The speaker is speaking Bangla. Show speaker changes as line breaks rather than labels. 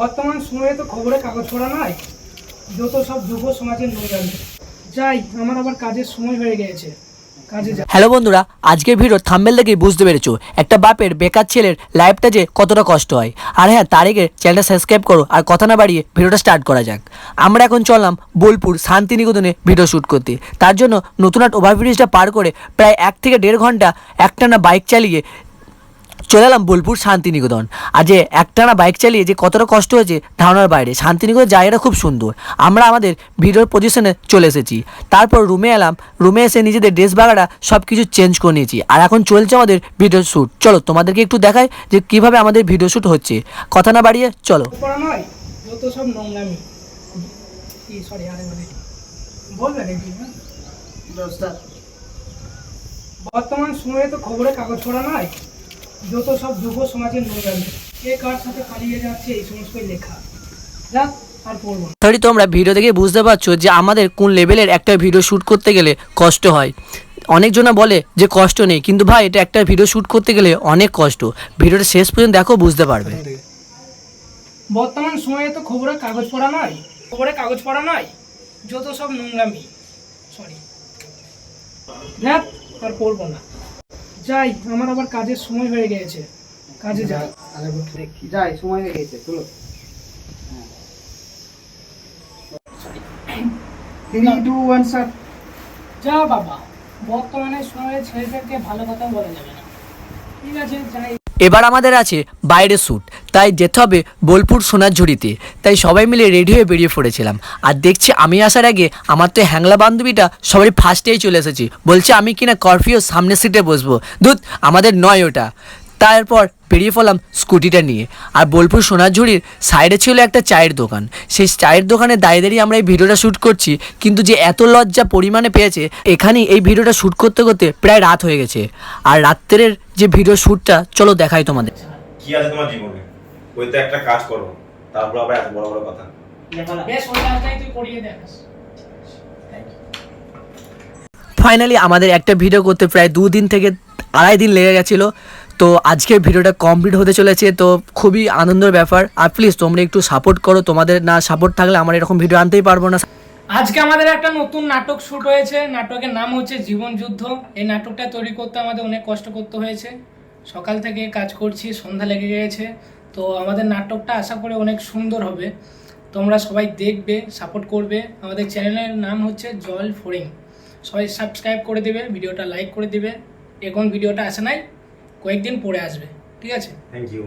বর্তমান সময়ে তো খবরে কাগজ পড়া নয়, যত সব যুব সমাজের নোংরামি যাই, আমার আবার কাজের সময় হয়ে যাই
হ্যালো বন্ধুরা, আজকের ভিডিও থাম্বেল দেখেই বুঝতে পেরেছ, একটা বাপের বেকার ছেলের লাইফটা যে কতটা কষ্ট হয়। আর হ্যাঁ তার আগে চ্যানেলটা সাবস্ক্রাইব করো আর কথা না বাড়িয়ে ভিডিওটা স্টার্ট করা যাক। আমরা এখন চললাম বোলপুর শান্তিনিকেতনে ভিডিও শ্যুট করতে। তার জন্য নতুনহাট ওভারব্রিজটা পার করে প্রায় এক থেকে দেড় ঘণ্টা একটানা বাইক চালিয়ে চলে এলাম বোলপুর শান্তিনিকেতন। আর যে একটানা বাইক চালিয়ে যে কতটা কষ্ট হয়েছে ধারণার বাইরে। শান্তিনিকেতন জায়গাটা খুব সুন্দর। আমরা আমাদের ভিডিওর পজিশনে চলে এসেছি। তারপর রুমে এলাম। রুমে এসে নিজেদের ড্রেস বাগাটা সব কিছু চেঞ্জ করে নিয়েছি। আর এখন চলছে আমাদের ভিডিও শ্যুট চলো তোমাদেরকে একটু দেখাই যে কীভাবে আমাদের ভিডিও শ্যুট হচ্ছে। কথা না বাড়িয়ে চলো।
পড়া নয়? যত সব নোংরামি। সরি আরে বলবে? বর্তমান সময়ে তো খবরে কাগজ পড়া নয়। যত সব যুব সমাজের নোংরামি কে কার সাথে পালিয়ে যাচ্ছে এই সমস্তই লেখা। যাক না।
সরি তোমরা ভিডিও দেখে বুঝতে পারছ যে আমাদের কোন লেভেলের একটা ভিডিও শ্যুট করতে গেলে কষ্ট হয়। অনেকজনা বলে যে কষ্ট নেই কিন্তু ভাই এটা একটা ভিডিও শ্যুট করতে গেলে অনেক কষ্ট। ভিডিওটা শেষ পর্যন্ত দেখো বুঝতে পারবে।
বর্তমান সময়ে তো খবরে কাগজ পড়া নয় খবরে কাগজ পড়া নয় যত সব নোংরামি সরি যাক আর পড়ব না। যাই আমার আবার কাজের সময় হয়ে গেছে। কাজে যাই।
যাই সময় হয়ে গেছে চলো। থ্রি টু ওয়ান স্যার
যা বাবা বর্তমানে সময়ে ছেলেদেরকে ভালো কথা বলা যাবে না। ঠিক আছে যাই।
এবার আমাদের আছে বাইরে শ্যুট তাই যেতে হবে বোলপুর সোনারঝুড়িতে তাই সবাই মিলে রেডি হয়ে বেরিয়ে পড়েছিলাম। আর দেখছি আমি আসার আগে আমার তো হ্যাংলা বান্ধবীটা সবাই ফার্স্টেই চলে এসেছি। বলছে আমি কিনা কর্ফিও সামনের সিটে বসবো। দুধ আমাদের নয় ওটা। তারপর বেরিয়ে পড়লাম স্কুটিটা নিয়ে। আর বোলপুর সোনারঝুড়ির সাইডে ছিল একটা চায়ের দোকান। সেই চায়ের দোকানে দাঁড়িয়ে দাঁড়িয়ে আমরা এই ভিডিওটা শ্যুট করছি কিন্তু যে এত লজ্জা পরিমাণে পেয়েছে এখানেই এই ভিডিওটা শ্যুট করতে করতে প্রায় রাত হয়ে গেছে। আর রাত্রের যে ভিডিও শ্যুটটা চলো দেখাই তোমাদের।
কি আছে তোমার জীবনে? ওই তো একটা কাজ করো তারপর আবার এত বড় বড় কথা।
বেশ ওই কাজটাই তুই করিয়ে দেখাস
ফাইনালি আমাদের একটা ভিডিও করতে প্রায় দুদিন থেকে আড়াই দিন লেগে গেছিল। তো আজকের ভিডিওটা কমপ্লিট হতে চলেছে, তো খুবই আনন্দের ব্যাপার। আর প্লিজ তোমরা একটু সাপোর্ট করো, তোমাদের না সাপোর্ট থাকলে আমার এরকম ভিডিও আনতেই পারব না।
আজকে আমাদের একটা নতুন নাটক শুট হয়েছে, নাটকের নাম হচ্ছে জীবন যুদ্ধ। এই নাটকটা তৈরি করতে আমাদের অনেক কষ্ট করতে হয়েছে। সকাল থেকে কাজ করছি, সন্ধ্যা লেগে গিয়েছে তো আমাদের নাটকটা আশা করে অনেক সুন্দর হবে। তোমরা সবাই দেখবে সাপোর্ট করবে। আমাদের চ্যানেলের নাম হচ্ছে জল ফোরিং। সবাই সাবস্ক্রাইব করে দেবে, ভিডিওটা লাইক করে দেবে। এখন ভিডিওটা আসে নাই। কয়েকদিন পরে আসবে ঠিক আছে?
Thank you